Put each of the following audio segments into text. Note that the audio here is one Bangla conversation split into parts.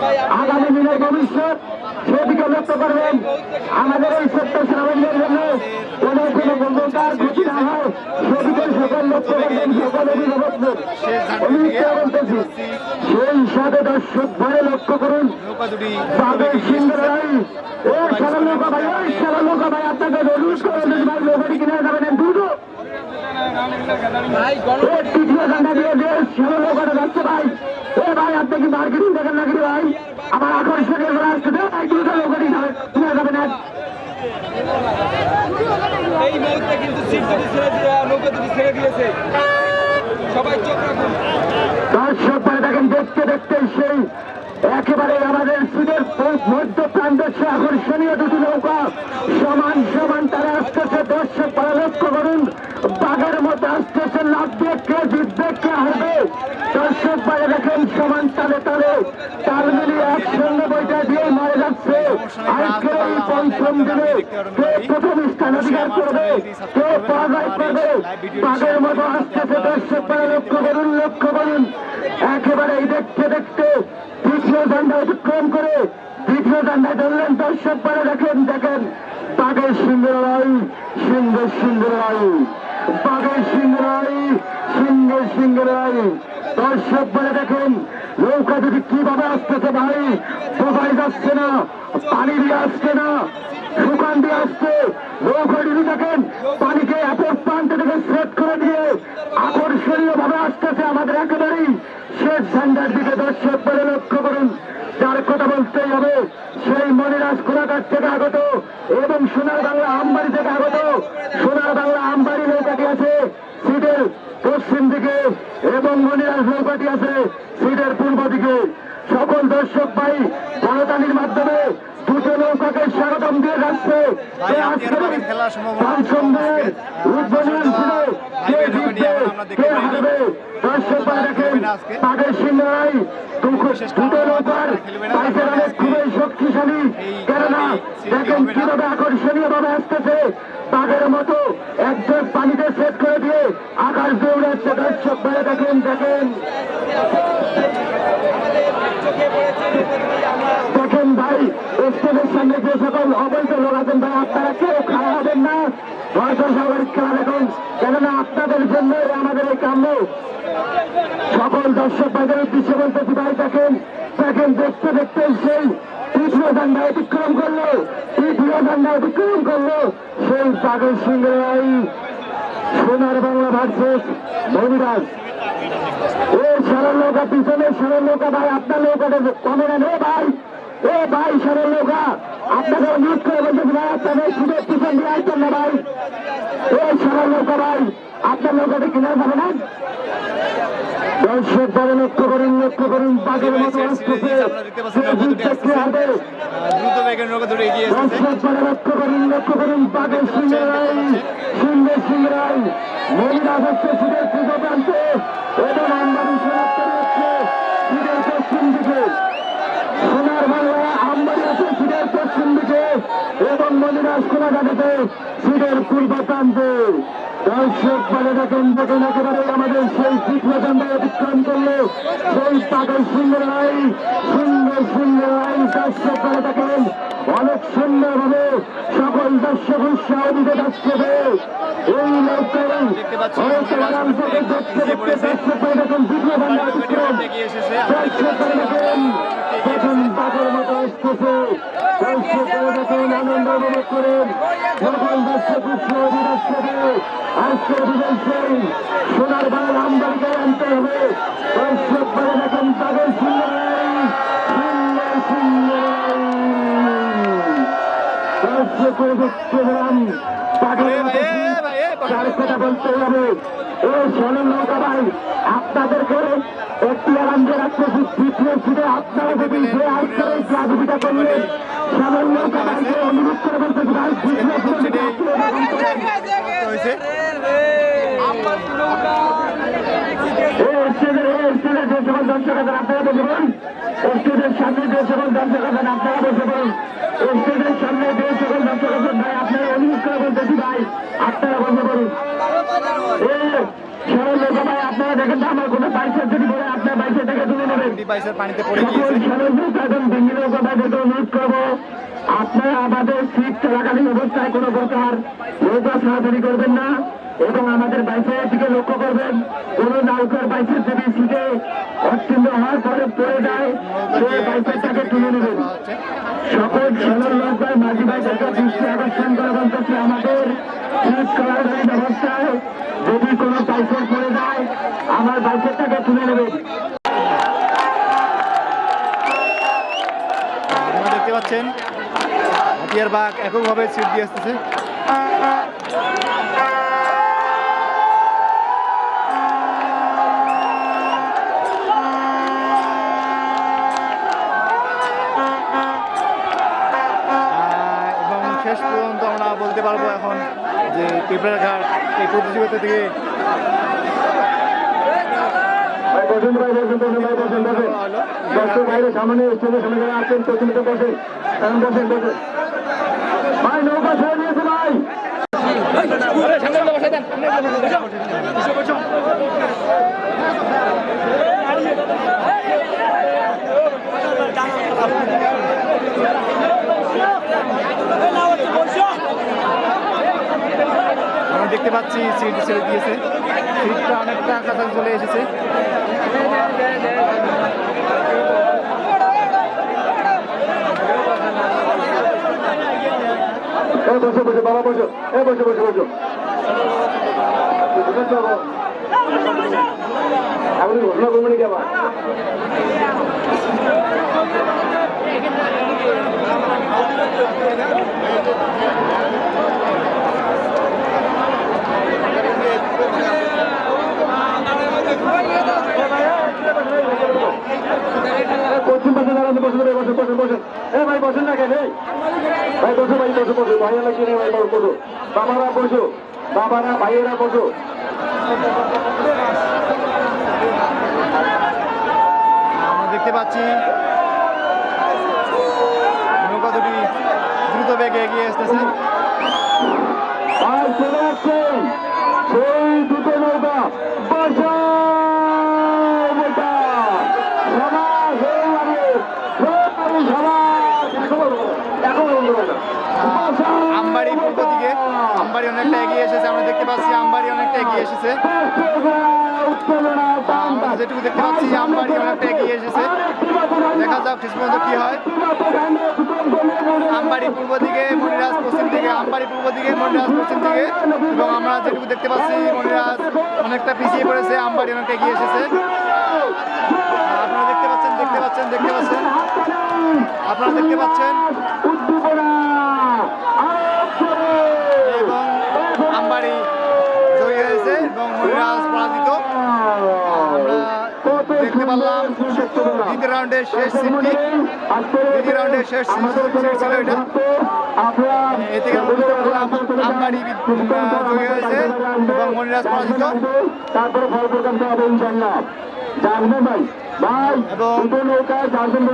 ভাই আগামী দিনের ভবিষ্যৎ সেদিকে লক্ষ্য করবেন। আমাদের এই ছোট্ট সেনাবাহিনীর জন্য কোনো কোনো বন্ধুতার ক্ষতি না হয়, সেদিকে সকল লক্ষ্য করবেন, সকল বলতেছি, সেই হিসাবে দর্শক ভয়ে লক্ষ্য করুন। দুটি তাদের ও সারা নৌকা ভাই ওই সারা নৌকা ভাই, আপনাকে অনুরোধ করে যদি ভাই নৌকাটি কিনে যাবেন জায়গা দিয়ে নৌকাটা যাচ্ছে ভাই। এ ভাই আপনি কি মার্কেটিং দেখেন নাকি ভাই? আমার আকর্ষণের বেলা আসছে দে ভাই দ্রুত নৌকাটি যাবে। কিনে যাবেন এই মুহূর্তে কিন্তু সিট দুটি ছেড়ে দিয়ে নৌকা দুটি ছেড়ে দিয়েছে। সবাই চোখ রাখুন। দর্শক ভাই দেখেন দেখতে দেখতে সেই একেবারে আমাদের সিটের মধ্য প্রান্তের সে আকর্ষণীয় দুটি নৌকা। সমান সমান তারা আসতেছে। দর্শক ভাই লক্ষ্য করুন মতো লাভ দিয়ে কে জিতবে দর্শক ভাই দেখেন, সমান তালে তালে, তাল মিলিয়ে একসঙ্গে বইটা দিয়ে মারা যাচ্ছে। আজকের এই পঞ্চম দিনে? কে প্রথম স্থান অধিকার করবে? কে পরাজয় করবে? বাঘের মতো আসতেছে দর্শক ভাই লক্ষ্য করুন লক্ষ্য করুন। একেবারে দেখতে দেখতে দ্বিতীয় ঝান্ডা অতিক্রম করে দ্বিতীয় ঝান্ডা ধরলেন দর্শক পারে দেখেন দেখেন। সিংহ লড়াই সিংহ লড়াই। বাঘের সিংহ লড়াই সিংহ লড়াই দর্শক বলে দেখুন, নৌকা যদি কীভাবে আসতেছে ভাই, সবাই যাচ্ছে না, পানি দিয়ে আসছে না, শুকান দিয়ে আসছে নৌকা যদি দেখেন পানিকে এত প্রান্ত থেকে সেট করে দিয়ে আকর্ষণীয় ভাবে আসতেছে আমাদের একেবারেই শেষ ঝান্ডার দিকে দর্শক বলে লক্ষ্য করুন যার কথা বলতেই হবে সেই মনিরাজ কোলাঘাট থেকে আগত এবং সোনার বাংলা আমবাড়ি থেকে আগত সোনার বাংলা আমবাড়ি নৌকাটি আছে সিটের পশ্চিম দিকে এবং মনিরাজ নৌকাটি আছে সিটের পূর্ব দিকে। সকল দর্শক ভাই করতালির মাধ্যমে দুটো নৌকাকে স্বাগতম দিয়ে উদ্বোধন ছিল। কে জিতবে? কে হারবে? দর্শক ভাই দেখেন। তাদের সিংহাই দুটো নৌকার খুবই শক্তিশালী। কেননা দেখেন কীভাবে আকর্ষণীয় ভাবে আসতেছে। বাঘের মতো একজন পানিতে সেট করে দিয়ে আকাশ দৌড়াচ্ছে, দর্শক বেড়ে দেখেন দেখেন। দেখেন ভাই, স্টেজের সামনে যে সকল অবৈধ লোক আছেন ভাই, আপনারা কেউ খাওয়া হবেন না। হয়তো সবার খেলা দেখুন। কেননা আপনাদের জন্য কাম্য সকল দর্শক ভাইদের উদ্দেশ্যে বলতেছি ভাই দেখেন দেখেন, দেখতে দেখতে সেই তৃতীয় ঝান্ডা অতিক্রম করল, তৃতীয় ঝান্ডা অতিক্রম করল সেই পাগল সিংহ রায় সোনার বাংলা ভার্সেস মনিরাজ ও সরল নৌকা পিছনে সরল নৌকা, ভাই, আপনার নৌকাটা কমে না ভাই। এ ভাই সরল নৌকা, আপনাকে অনুরোধ করে বলতেছি, ভাই, আপনাদের সুদের পিছন দিয়ে আসছেন না, ভাই। এ সরল নৌকা, ভাই আপনার নৌকাটা কিনে যাবে না? দর্শক বড় লক্ষ্য করুন লক্ষ্য করুন বাঘের মতো আসতেছে। হবে দর্শক বড় লক্ষ্য করুন লক্ষ্য করুন বাঘের সিংহরাই সিংহের সিংহরাই মহিলা হচ্ছে সুদের পূজা প্রান্তে। এবং আমবাড়ি শনাক্ত হচ্ছে সুদের পশ্চিম দিকে। সোনার বাংলা আমবাড়ি আছে সুদের পশ্চিম দিকে এবং মনিরাজ কোলাঘাটাতে সুদের পূর্ব প্রান্তে। দর্শক বলে দেখেন দেখেন একেবারে আমাদের সেই চিত্রচন্দ্র অতিক্রম করল, সেই পাগল সুন্দরাই সুন্দর সুন্দরাই দর্শক বলে দেখেন অনেক সুন্দরভাবে সকল দর্শক উৎসাহ দিতে যাচ্ছে এই দেখতে দর্শক বলে দেখেন দর্শক বলে মতো আসতেছে, দর্শক বলে দেখেন আনন্দ উপভোগ উৎসাহ দিতে যাচ্ছে যে আজকের বিজয় সেই সোনার বাংলা আমদানিকে আনতে হবে। শোনেন নৌকা ভাই আপনাদেরকে একটি আপনারা যদি যে সহযোগিতা করলেন শোনেন নৌকা ভাইকে অনুরোধ করে ভাই তৃতীয় সিটে হয়েছে দর্শক আছেন আপনারা বসে পড়ুন স্টেজের সামনে যে সকল দর্শক আছেন আপনারা বসে পড়ুন স্টেজের সামনে যে সকল দর্শক আছেন ভাই আপনারা অনুরোধ করে বলতেছি ভাই আপনারা বসে পড়ুন এই লোক ভাই আপনারা দেখেন আমার কোনো বাইশের যদি বলে আপনার বাইশের থেকে তুলে নেবেন তিনটি বাইসের পানিতে পড়ে গিয়েছে। আপনারা আমাদের চলাকালীন অবস্থায় কোনো প্রকার নৌকা করবেন না এবং আমাদের বাইসের দিকে লক্ষ্য করবেন। কোন নৌকার বাইসের যদি সিটে অত্যন্ত হওয়ার পরে পড়ে যায়, সে বাইসেরটাকে তুলে নেবেন। সকল খেলার নৌকায় মাঝি বাইসেরকে দৃষ্টি আকর্ষণ করা বলতেছে আমাদের সিট চলাকালীন ব্যবস্থায় যদি কোনো বাইসের পড়ে যায় আমার বাইসেরটাকে তুলে নেবেন আপনারা দেখতে পাচ্ছেন। হাতিয়ার বাঘ এককভাবে সিট দিয়ে আসতেছে। এবং শেষ পর্যন্ত আমরা বলতে পারব এখন যে পিঁপড়ার ঘাট এই প্রতিযোগিতা থেকে ভাই বসেন ভাই বসেন বসেন ভাই বসেন বসেন দর্শক বাইরে সামনে স্টেজের সামনে যারা আছেন প্রথমে বসেন কারণ বসেন বসেন ভাই নৌকা ছেড়ে দিয়েছে ভাই আমরা দেখতে পাচ্ছি, সিট ছেড়ে দিয়েছে। সিটটা অনেকটা কাছাকাছি চলে এসেছে। বসে বসে, বাবা, বসো। এ বসে বসে, বসো? আপনি ঘোষণা করবেন নাকি আবার এ, পশ্চিম পাশে দাঁড়ান বসে ভাই বসে বসে বসে এ ভাই বসেন না কেন এই? ভাই বসো বসো ভাইয়েরা কিনে বসো বাবারা বসো বাবারা ভাইয়েরা বসো। আমরা দেখতে পাচ্ছি নৌকা দুটি দ্রুত বেগে এগিয়ে আসতেছে। আর চলে আসছেন সেই দুটো নৌকা বাসা বেটা সমাজ এই মানে সবাই সমাজ এখন এখন বন্ধ হবে না। বাসা আমবাড়ি পূর্ব দিকে আমবাড়ি অনেকটা এগিয়ে এসেছে আমরা দেখতে পাচ্ছি আমবাড়ি অনেকটা এগিয়ে এসেছে। যেটুকু দেখতে পাচ্ছি আমবাড়ি অনেকটা এগিয়ে এসেছে। দেখা যাক শেষ পর্যন্ত কি হয়। আমবাড়ি পূর্ব দিকে, মনিরাজ পশ্চিম দিকে আমবাড়ি পূর্ব দিকে, মনিরাজ পশ্চিম দিকে। এবং আমরা যেটুকু দেখতে পাচ্ছি, মনিরাজ অনেকটা পিছিয়ে পড়েছে, আমবাড়ি অনেকটা এগিয়ে এসেছে। আপনারা দেখতে পাচ্ছেন দেখতে পাচ্ছেন দেখতে পাচ্ছেন। আপনারা দেখতে পাচ্ছেন উদ্দীপনা আরোপ করে এবং আমবাড়ি জয়ী হয়েছে এবং মনিরাজ পরাজিত আমরা দেখতে পারলাম দ্বিতীয় রাউন্ডের শেষ সিটটি দ্বিতীয় রাউন্ডের শেষ ছিল এটা। এ থেকে জয়ী হয়েছে এবং পরাজিত।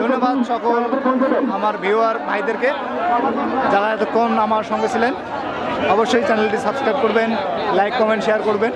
ধন্যবাদ সকল আমার ভিউয়ার ভাইদেরকে যারা এতক্ষণ আমার সঙ্গে ছিলেন। অবশ্যই চ্যানেলটি সাবস্ক্রাইব করবেন লাইক কমেন্ট শেয়ার করবেন।